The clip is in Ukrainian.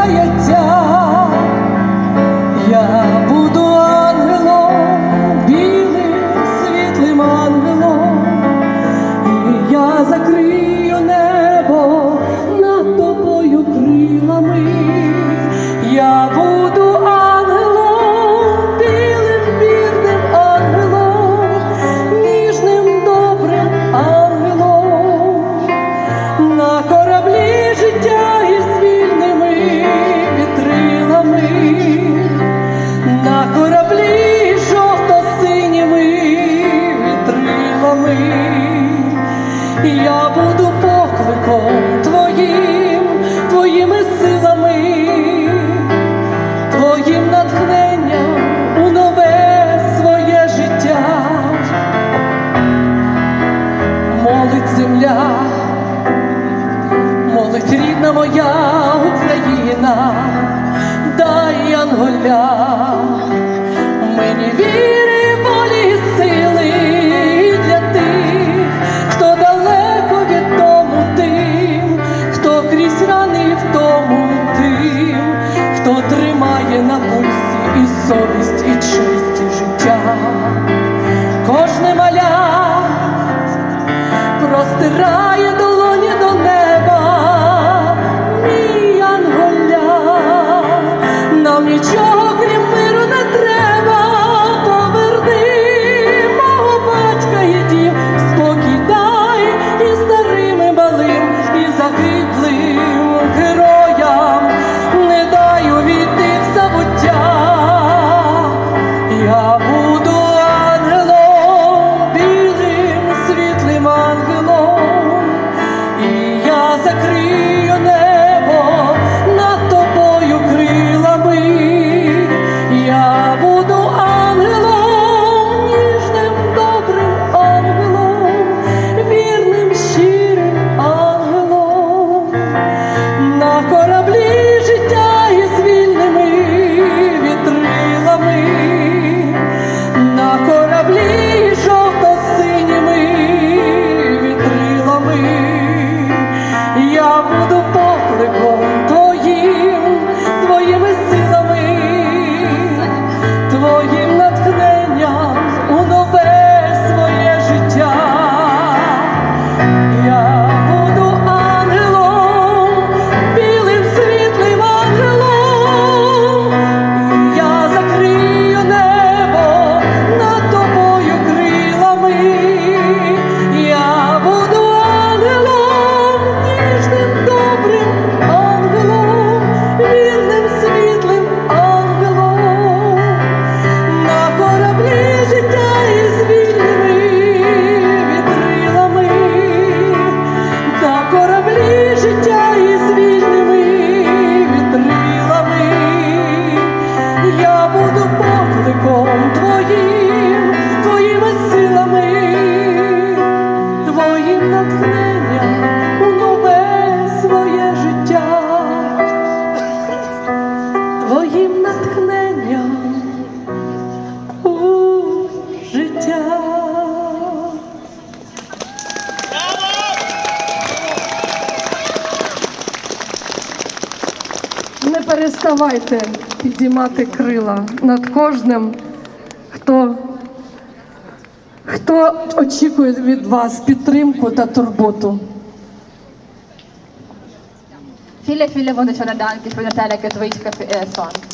зупиняється. буду покликом твоїм, твоїми силами, твоїм натхненням у нове своє життя, молить земля, молить рідна моя Україна, дай Анголя. совість і честі життя, кожне маля простирає долоні до неба, мій анголя, нам нічого. натхнення у нове своє життя, твоїм натхненням у життя. Не переставайте підіймати крила над кожним, хто хто очікує від вас підтримку та турботу. Viele, viele wunderschöne Dank. Ich bin Natalia Katowicz für Ihr Song.